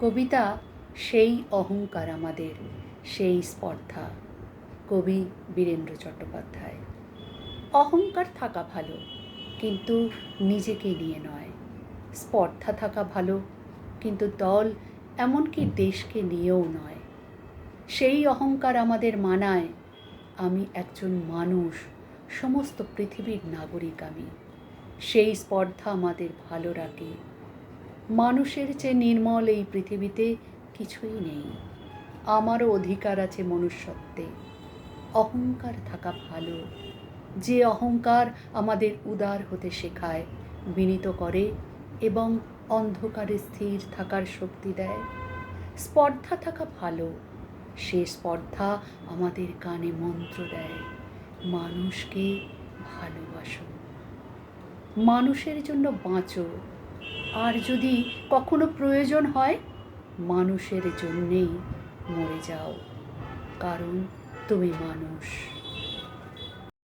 কবিতা সেই অহংকার আমাদের, সেই স্পর্ধা। কবি বীরেন্দ্র চট্টোপাধ্যায়। অহংকার থাকা ভালো, কিন্তু নিজেকে নিয়ে নয়। স্পর্ধা থাকা ভালো, কিন্তু দল এমনকি দেশকে নিয়েও নয়। সেই অহংকার আমাদের মানায়, আমি একজন মানুষ, সমস্ত পৃথিবীর নাগরিক আমি। সেই স্পর্ধা আমাদের ভালো রাখে মানুষের চেয়ে নির্মল এই পৃথিবীতে কিছুই নেই। আমারও অধিকার আছে মনুষ্যত্বে। অহংকার থাকা ভালো। যে অহংকার আমাদের উদার হতে শেখায়, বিনীত করে এবং অন্ধকারে স্থির থাকার শক্তি দেয়। স্পর্ধা থাকা ভালো। সে স্পর্ধা আমাদের কানে মন্ত্র দেয়। মানুষকে ভালোবাসো। মানুষের জন্য বাঁচো। আর যদি কখনো প্রয়োজন হয় মানুষের জন্যেই মরে যাও। কারণ তুমি মানুষ।